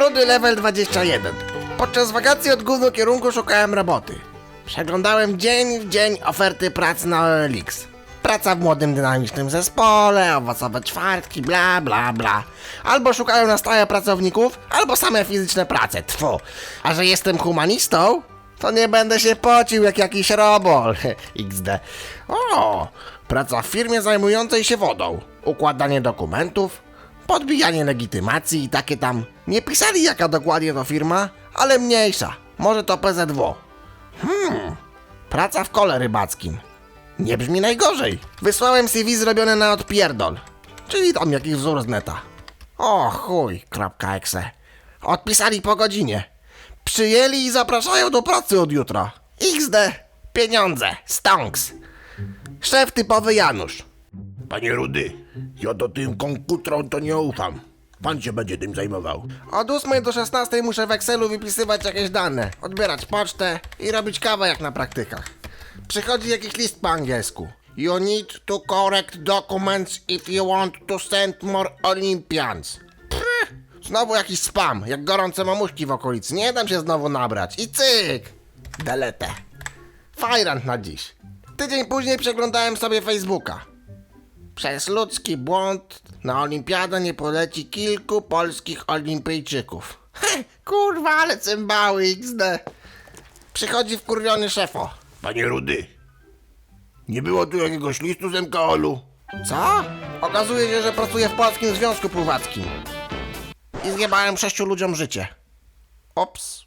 Rudy level 21. Podczas wakacji od głównego kierunku szukałem roboty. Przeglądałem dzień w dzień oferty pracy na OLX. Praca w młodym, dynamicznym zespole, owocowe czwartki, bla bla bla. Albo szukają na stałe pracowników, albo same fizyczne prace, tfu. A że jestem humanistą, to nie będę się pocił jak jakiś robol. XD. O, praca w firmie zajmującej się wodą. Układanie dokumentów, podbijanie legitymacji i takie tam. Nie pisali jaka dokładnie to firma, ale mniejsza. Może to PZW. Hmm, praca w kole rybackim. Nie brzmi najgorzej. Wysłałem CV zrobione na odpierdol. Czyli tam jakiś wzór z neta. O chuj, kropka. Odpisali po godzinie. Przyjęli i zapraszają do pracy od jutra. XD. Pieniądze. Stonks. Szef typowy Janusz. Panie Rudy, ja do tym konkutrom to nie ufam. Pan się będzie tym zajmował. Od 8 do 16 muszę w Excelu wypisywać jakieś dane, odbierać pocztę i robić kawę jak na praktykach. Przychodzi jakiś list po angielsku. You need to correct documents if you want to send more Olympians. Pff, znowu jakiś spam, jak gorące mamuśki w okolicy. Nie dam się znowu nabrać. I cyk! Delete. Fajrant na dziś. Tydzień później przeglądałem sobie Facebooka. Przez ludzki błąd na olimpiadę nie poleci kilku polskich olimpijczyków. He, kurwa, ale cymbały XD. Przychodzi wkurwiony szefo. Panie Rudy, nie było tu jakiegoś listu z MKOL-u? Co? Okazuje się, że pracuję w Polskim Związku Pływackim. I zjebałem sześciu ludziom życie. Ops.